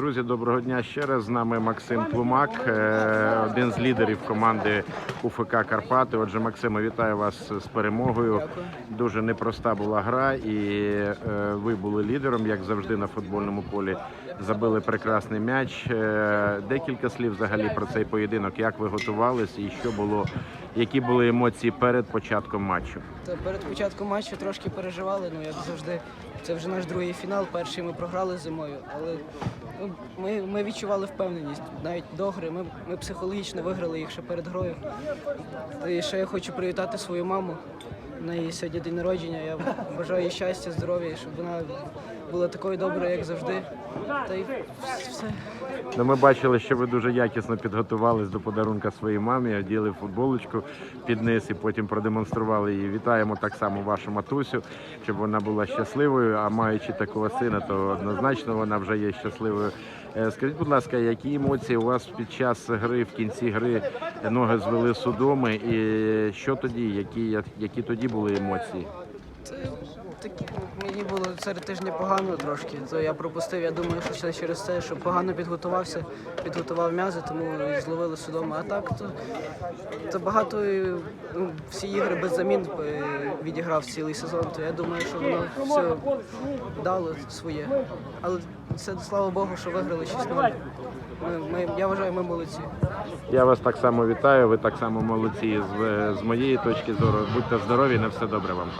Друзі, доброго дня ще раз. З нами Максим Тлумак, е, один з лідерів команди УФК Карпати. Отже, Максиме, вітаю вас з перемогою. Дуже непроста була гра, і е, ви були лідером, як завжди, на футбольному полі. Забили прекрасний м'яч. Е, Декілька слів взагалі про цей поєдинок. Як ви готувалися і що було, які були емоції перед початком матчу? Та перед початком матчу трошки переживали, ну як завжди. Це вже наш другий фінал. Перший ми програли зимою, але ми, ми відчували впевненість. Навіть до гри. Ми, ми психологічно виграли їх ще перед грою. І ще я хочу привітати свою маму. Неї сьогодні день народження. Я бажаю їй щастя, здоров'я, щоб вона була такою доброю, як завжди. Та й все. Ну, ми бачили, що ви дуже якісно підготувались до подарунка своїй мамі, оділи футболочку під низ і потім продемонстрували її. Вітаємо так само вашу матусю, щоб вона була щасливою. А маючи такого сина, то однозначно вона вже є щасливою. Е, Скажіть, будь ласка, які емоції у вас під час гри, в кінці гри ноги звели судоми, і що тоді? Які, які тоді були емоції? Такі мені було серед тижня погано трошки. То я пропустив. Я думаю, що це через це, що погано підготувався, підготував м'язи, тому зловили судома. А так то, то багато е, ну, всі ігри без замін е, відіграв цілий сезон. То я думаю, що воно все дало своє. Але це слава Богу, що виграли 6-0. Ми, ми, я вважаю, ми молодці. Я вас так само вітаю. Ви так само молодці з, з моєї точки зору. Будьте здорові, на все добре вам.